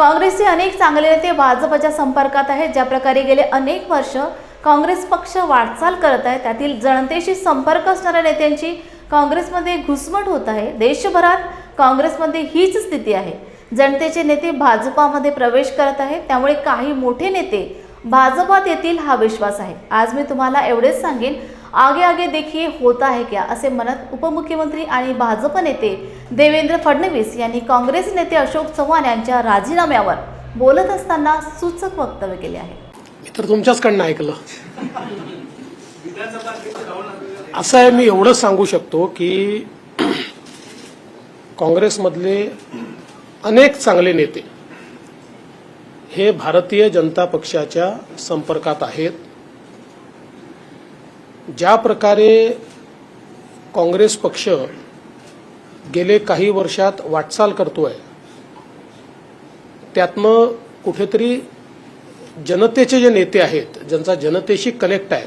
काँग्रेसचे अनेक चांगले नेते भाजपच्या संपर्कात आहेत. ज्या प्रकारे गेले अनेक वर्ष काँग्रेस पक्ष वाटचाल करत आहे. त्यातील जनतेशी संपर्क असणाऱ्या नेत्यांची काँग्रेसमध्ये घुसमट होत आहे. देशभरात काँग्रेसमध्ये हीच स्थिती आहे. जनतेचे नेते भाजपामध्ये प्रवेश करत आहेत. त्यामुळे काही मोठे नेते भाजपात येतील हा विश्वास आहे. आज मी तुम्हाला एवढेच सांगेन. आगे आगे देखिए होता है क्या असे म्हणत उपमुख्यमंत्री आणि भाजप नेते देवेंद्र फडणवीस यांनी काँग्रेस नेते अशोक चव्हाण यांच्या राजीनाम्यावर बोलत असताना सूचक वक्तव्य केले आहे. मी तर तुमच्याचकडनं ऐकलं. असं आहे मी एवढं सांगू शकतो की काँग्रेसमधले अनेक चांगले नेते हे भारतीय जनता पक्षाच्या संपर्कात आहेत. ज्या प्रकारे काँग्रेस पक्ष गेले काही वर्षात वाटचाल करतोय त्यातनं कुठेतरी जनतेचे जे नेते आहेत ज्यांचा जनतेशी कनेक्ट आहे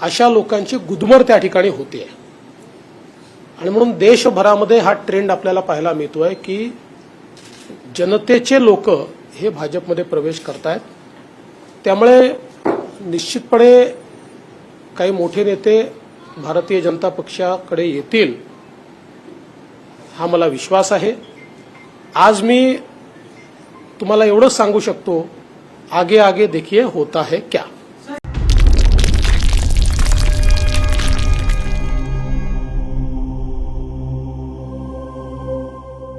अशा लोकांची गुदमर त्या ठिकाणी होते आणि म्हणून देशभरामध्ये हा ट्रेंड आपल्याला पाहायला मिळतोय की जनतेचे लोक हे भाजपमध्ये प्रवेश करतायत. त्यामुळे निश्चितपणे काही मोठे नेते भारतीय जनता पक्षाकडे येतील हा मला विश्वास आहे. आज मी तुम्हाला एवढंच सांगू शकतो आगे आगे देखिए होता है क्या.